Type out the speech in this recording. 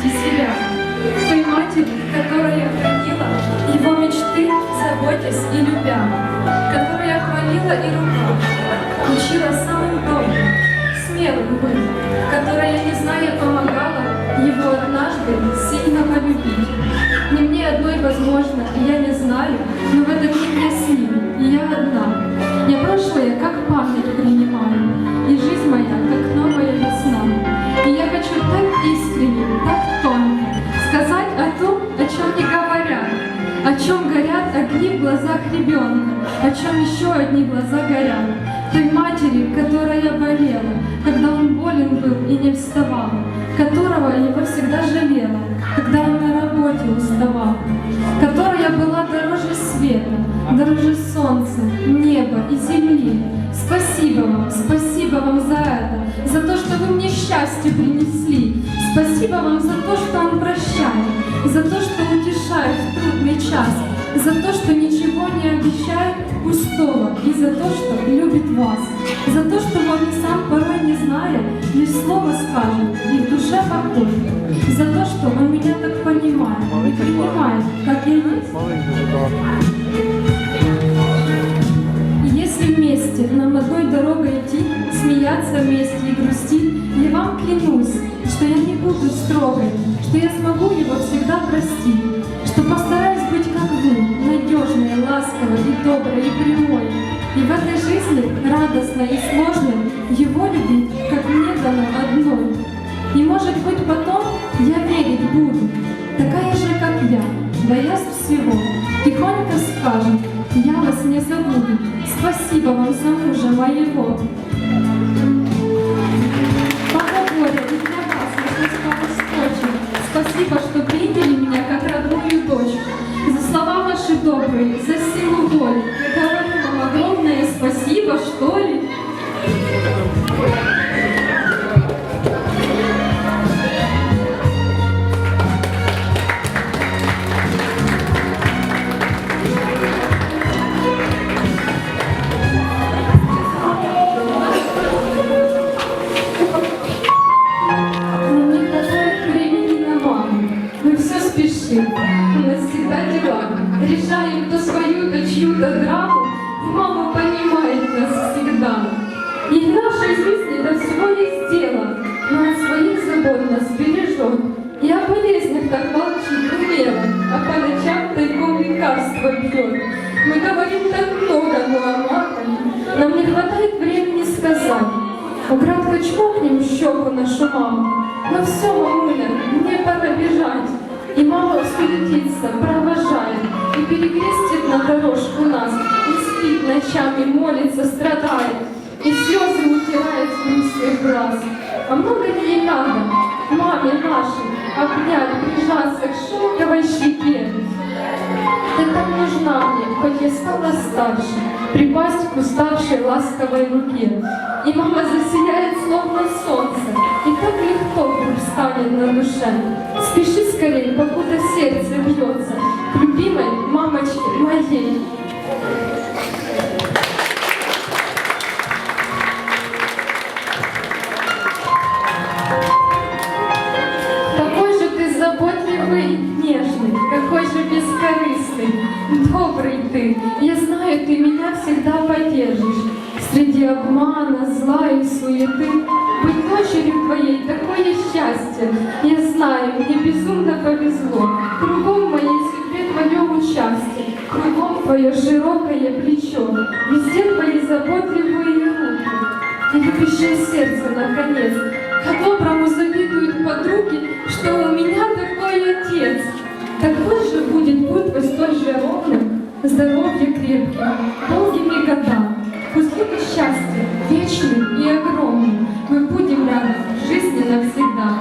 слышите себя? Той матери, которая хранила его мечты, заботясь и любя, которая хвалила и ругала, учила самым добрым, смелым быть, которая, не зная, помогала его однажды сильно полюбить. Не мне одной возможно, я не знаю, но в этом мире с ним, и я одна. Я прошлое как память о чем горят огни в глазах ребенка, о чем еще одни глаза горят. Той матери, которая болела, когда он болен был и не вставал, которого его всегда жалела, когда он на работе уставал, которая была дороже света, дороже солнца, неба и земли. Спасибо вам, спасибо вам за это, за то, что вы мне счастье принесли. За то, что он прощает, за то, что утешает в трудный час, за то, что ничего не обещает пустого, и за то, что любит вас, за то, что он сам порой не зная, лишь слово скажет, и в душе покой, за то, что он меня так понимает и принимает, как доброй и прямой. И в этой жизни, радостной и сложной, его любить, как мне дано одной. И может быть потом я верить буду, такая же, как я, боясь всего, тихонько скажет, я вас не забуду, спасибо вам за мужа моего. Добрые, за силу воли. Решаем то свою, то чью-то драму. И мама понимает нас всегда. И в нашей жизни до всего есть дело. Но от своих забот нас бережет. И о болезнях так молчит умело, а по ночам тайком лекарства пьет. Мы говорим так много, но о нам не хватает времени сказать. Украдко чмокнем щеку нашу маму. Ну все, мамуля, мне пора бежать. И мама суетится, провожает, и перекрестит на дорожку нас, и спит ночами, молится, страдает, и слезы утирает с грустных глаз. А много ли ей надо, маме нашей, обнять, прижаться к шелковой щеке? Ты так нужна мне, хоть я стала старше, Припасть к уставшей ласковой руке. И мама засияет, словно солнце, И так легко станет на душе. Спеши скорей, покуда сердце бьется, К любимой мамочке моей. Какой же ты заботливый, нежный, какой же бескорыстный, добрый ты. Я знаю, ты меня всегда поддержишь. Среди обмана, зла и суеты, быть дочерью твоей такое счастье. Я знаю, мне безумно повезло. Кругом моей судьбе твое участие, кругом твое широкое плечо, везде твои заботливые руки. И любящее сердце, наконец, по-доброму завидуют подруги, что у меня такой отец. Такой же будет путь твой столь же ровным, здоровье крепким, долгими годам. Будет счастье вечным и огромным. Мы будем рядом в жизни навсегда.